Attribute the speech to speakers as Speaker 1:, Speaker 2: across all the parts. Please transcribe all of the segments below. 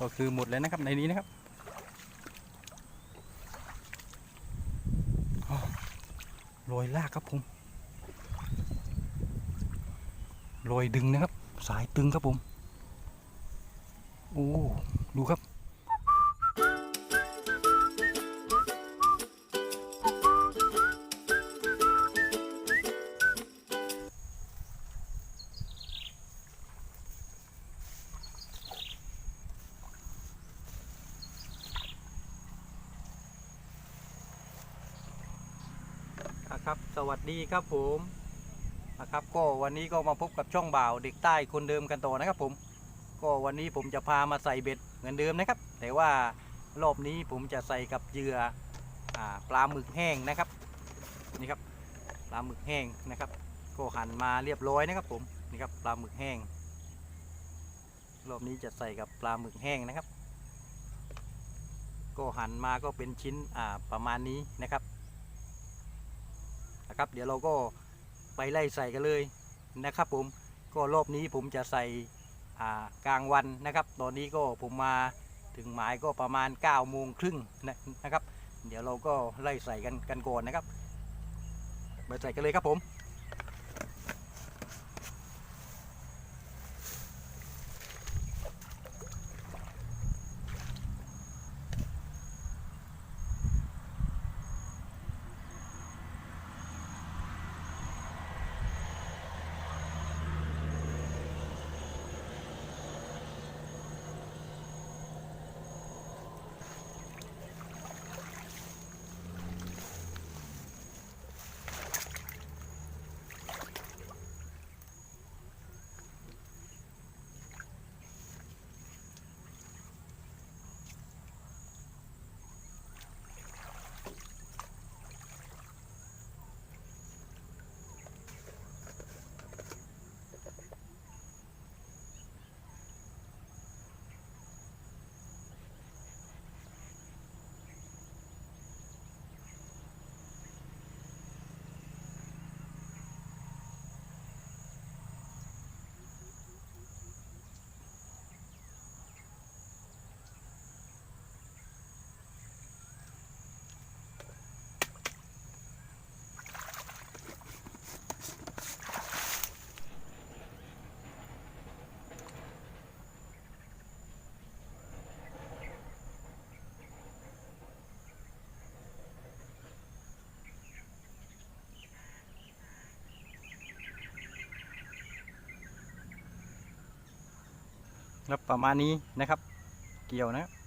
Speaker 1: ก็คือหมดแล้วนะครับในนี้นะครับอ้าวรอยลากครับผมรอยดึงนะครับ สายตึงครับผม โอ้ ดูครับ ครับ สวัสดีครับผมนะครับ ก็วันนี้ก็มาพบกับช่องบ่าวเด็กใต้คนเดิมกันต่อนะครับ ผม ก็วันนี้ผมจะพามาใส่เบ็ดเหมือนเดิมนะครับ แต่ว่ารอบนี้ผมจะใส่กับเหยื่ออปลาหมึกแห้งนะครับนี่ครับปลาหมึกแห้งนะครับ ก็หั่นมาเรียบร้อยนะครับ ผมนี่ครับปลาหมึกแห้ง รอบนี้จะใส่กับปลาหมึกแห้งนะครับ ก็หั่นมาก็เป็นชิ้นประมาณนี้นะครับ นะครับ เดี๋ยวเราก็ไปไล่ใส่กันเลยนะครับผมก็รอบนี้ผมจะใส่กลางวันนะครับ ตอนนี้ก็ผมมาถึงหมายก็ประมาณ9ก้าโมงครึ่งนะนะครับ เดี๋ยวเราก็ไล่ใส่กันกันก่อนนะครับ ไปใส่กันเลยครับผม ครับประมาณนี้นะครับ เกี่ยวนะครับ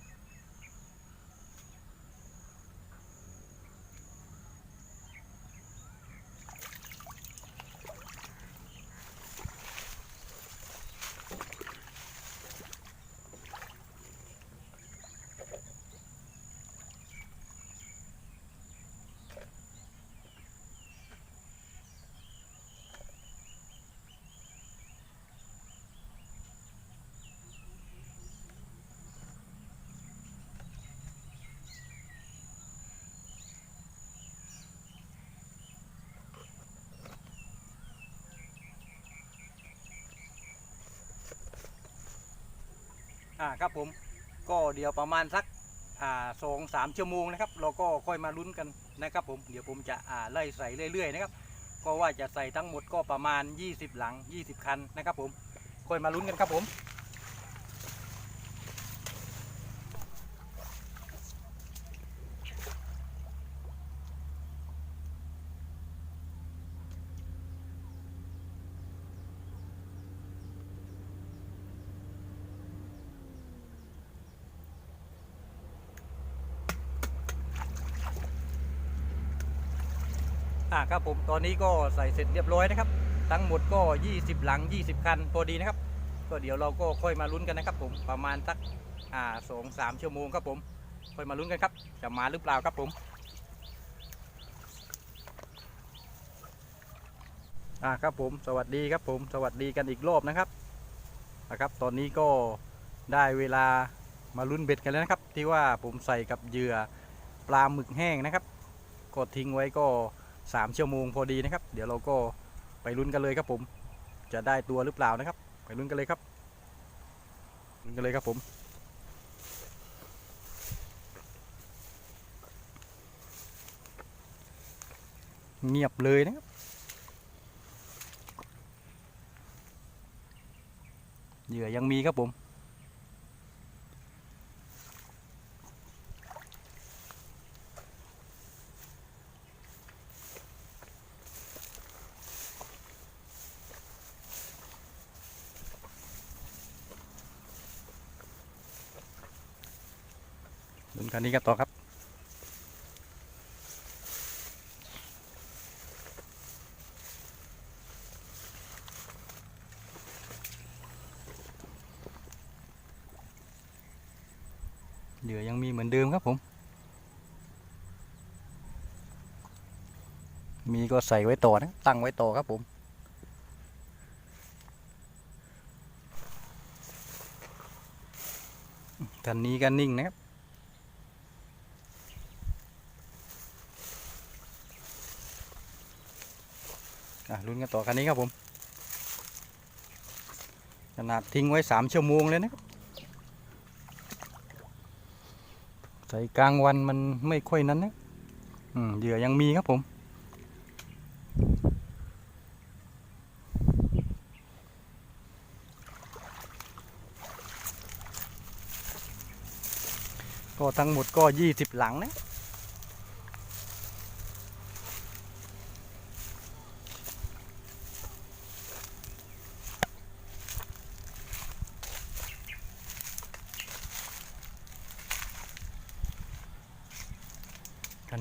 Speaker 1: อ่าครับผมก็เดี๋ยวประมาณสักอ่าสองสามชั่วโมงนะครับ เราก็ค่อยมาลุ้นกันนะครับผมเดี๋ยวผมจะอ่าไล่ใส่เรื่อยๆนะครับก็ว่าจะใส่ทั้งหมดก็ประมาณ 20 หลัง 20 คันนะครับผมค่อยมาลุ้นกันครับผม อ่าครับผมตอนนี้ก็ใส่เสร็จเรียบร้อยนะครับ ทั้งหมดก็ 20 หลัง 20 คันพอดีนะครับ ก็เดี๋ยวเราก็ค่อยมาลุ้นกันนะครับ ผมประมาณสักอ่าสองสามชั่วโมงครับผม ค่อยมาลุ้นกันครับจะมาหรือเปล่าครับผมอ่าครับผมสวัสดีครับผมสวัสดีกันอีกรอบนะครับนะครับตอนนี้ก็ได้เวลามาลุ้นเบ็ดกันแล้วนะครับ ที่ว่าผมใส่กับเหยื่อปลาหมึกแห้งนะครับ กดทิ้งไว้ก็ 3ชั่วโมงพอดีนะครับ เดี๋ยวเราก็ไปลุ้นกันเลยครับผม จะได้ตัวหรือเปล่านะครับ ไปลุ้นกันเลยครับลุ้นกันเลยครับผมเงียบเลยนะครับ เหยื่อยังมีครับผม ลุ้นคันนี้กันต่อครับเหยื่อยังมีเหมือนเดิมครับผม มีก็ใส่ไว้ต่อนะ ตั้งไว้ต่อครับผม กันนี้ก็นิ่งนะครับ อะลุ้น กันต่อคันนี้ครับผม ขนาดทิ้งไว้สามชั่วโมงเลยนะครับใส่กลางวันมันไม่ค่อยนั้นนะเหยื่อยังมีครับผม ก็ทั้งหมดก็ยี่สิบหลังนะ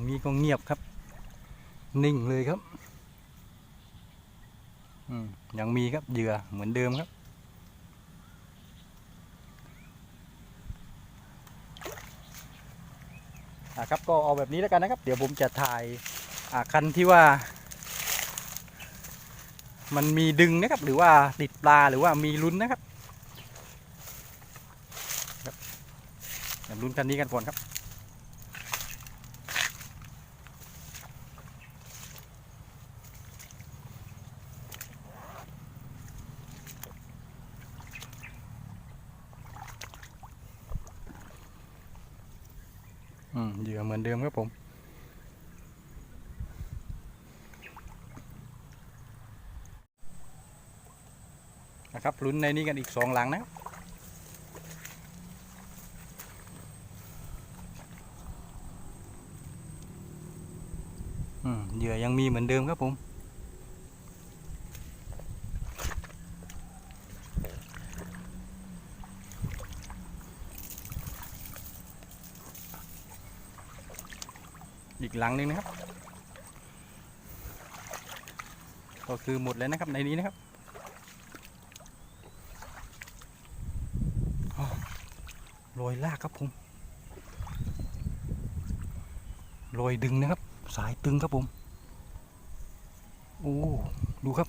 Speaker 1: คันนี้ก็เงียบครับ นิ่งเลยครับอืมยังมีครับเหยื่อเหมือนเดิมครับ ครับก็เอาแบบนี้แล้วกันนะครับ เดี๋ยวผมจะถ่ายคันที่ว่า มันมีดึงนะครับ หรือว่าติดปลาหรือว่ามีลุ้นนะครับครับเดี๋ยวลุ้นคันนี้กันก่อนครับ เหยื่อเหมือนเดิมครับผม นะครับลุ้นในนี้กันอีกสองหลังนะเหยื่อยังมีเหมือนเดิมครับผม กหลังหนึงนะครับ ก็คือหมดแล้วนะครับในนี้นะครับอ้าวโรยลากครับผมโรยดึงนะครับ สายตึงครับผมโอ้ดูครับ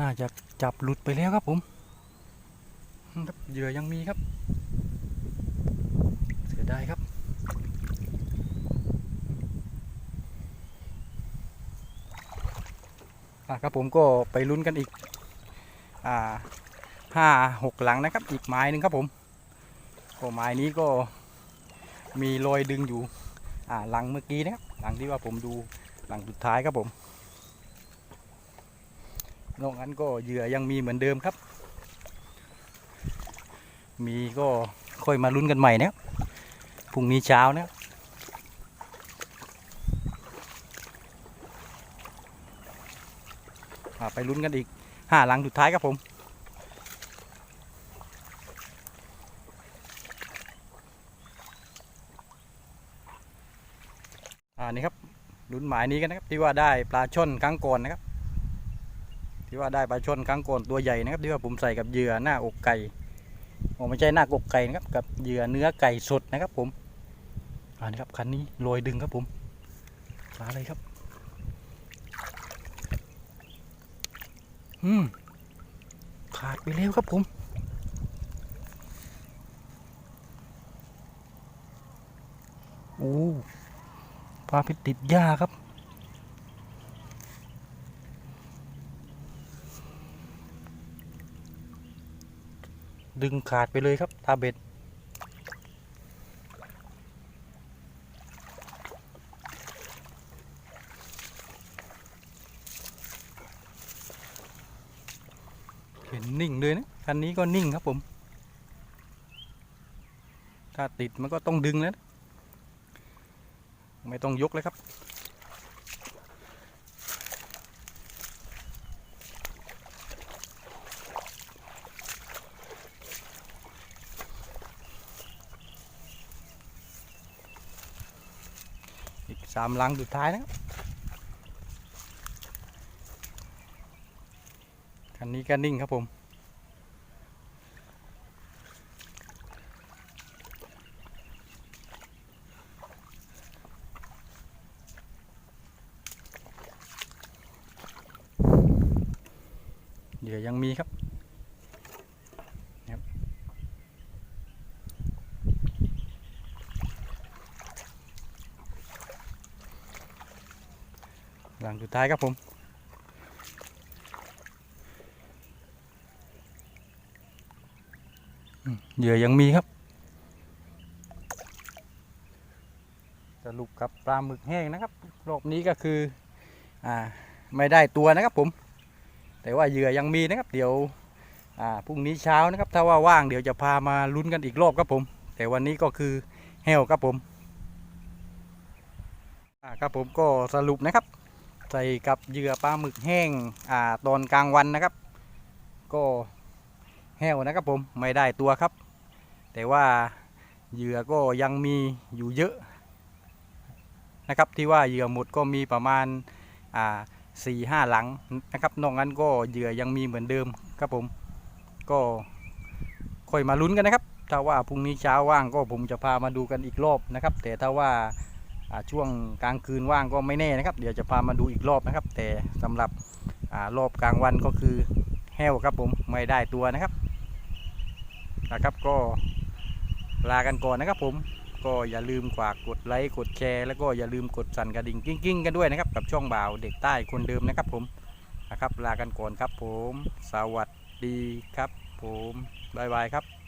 Speaker 1: น่าจะจับหลุดไปแล้วครับผมครับเหยื่อยังมีครับ เสียดายครับ อะครับผมก็ไปลุ้นกันอีกอ่าห้าหกหลังนะครับ อีกไม้หนึ่งครับผมก็ไม้นี้ก็มีรอยดึงอยู่อ่าหลังเมื่อกี้นะครับหลังที่ว่าผมดูหลังสุดท้ายครับผมนอกนั้นก็เหยื่อยังมีเหมือนเดิมครับ มีก็ค่อยมาลุ้นกันใหม่นะครับพรุ่งนี้เช้านะครับ อ่า ไปลุ้นกันอีกห้าหลังสุดท้ายครับผม อ่านี่ครับลุ้นหมายนี้กันนะครับที่ว่าได้ปลาช่อนครั้งก่อนนะครับ ที่ว่าได้ปลาช่อนครั้งก่อนตัวใหญ่นะครับ ที่ว่าผมใส่กับเหยื่อหน้าอกไก่โอ้ไม่ใช่หน้าอกไก่นะครับกับเหยื่อเนื้อไก่สดนะครับผมอ่านี่ครับคันนี้ลอยดึงครับผมปลาอะไรครับ อืมขาดไปแล้วครับผม โอ้ปลาพิษติดหญ้าครับ ดึงขาดไปเลยครับตาเบ็ด เห็นนิ่งเลยนะคันนี้ก็นิ่งครับผม ถ้าติดมันก็ต้องดึงแล้วนะไม่ต้องยกเลยครับ อีกสามลังสุดท้ายนะครับ คันนี้ก็นิ่งครับผม เหยื่อยังมีครับครับหลังสุดท้ายครับผม อืม เหยื่อยังมีครับสรุปกับปลาหมึกแห้งนะครับ รอบนี้ก็คืออ่าไม่ได้ตัวนะครับผม แต่ว่าเหยื่อยังมีนะครับ เดี๋ยวอ่าพรุ่งนี้เช้านะครับ ถ้าว่าว่างเดี๋ยวจะพามาลุ้นกันอีกรอบครับผม แต่วันนี้ก็คือแห้วครับผมอ่าครับผมก็สรุปนะครับ ใส่กับเหยื่อปลาหมึกแห้งอ่าตอนกลางวันนะครับ ก็แห้วนะครับผมไม่ได้ตัวครับ แต่ว่าเหยื่อก็ยังมีอยู่เยอะนะครับที่ว่าเหยื่อหมดก็มีประมาณอ่าสี่ห้าหลังนะครับนอกนั้นก็เหยื่อยังมีเหมือนเดิมครับผม ก็ค่อยมาลุ้นกันนะครับ ถ้าว่าพรุ่งนี้เช้าว่างก็ผมจะพามาดูกันอีกรอบนะครับ แต่ถ้าว่าช่วงกลางคืนว่างก็ไม่แน่นะครับ เดี๋ยวจะพามาดูอีกรอบนะครับ แต่สำหรับอรอบกลางวันก็คือแห้วครับผมไม่ได้ตัวนะครับนะครับก็ ลากันก่อนนะครับผมก็อย่าลืมฝากกดไลค์กดแชร์แล้วก็อย่าลืมกดสั่นกระดิ่งกิ้งๆกันด้วยนะครับกับช่องบ่าวเด็กใต้คนเดิมนะครับผมนะครับลากันก่อนครับผม สวัสดีครับผมบายบายครับ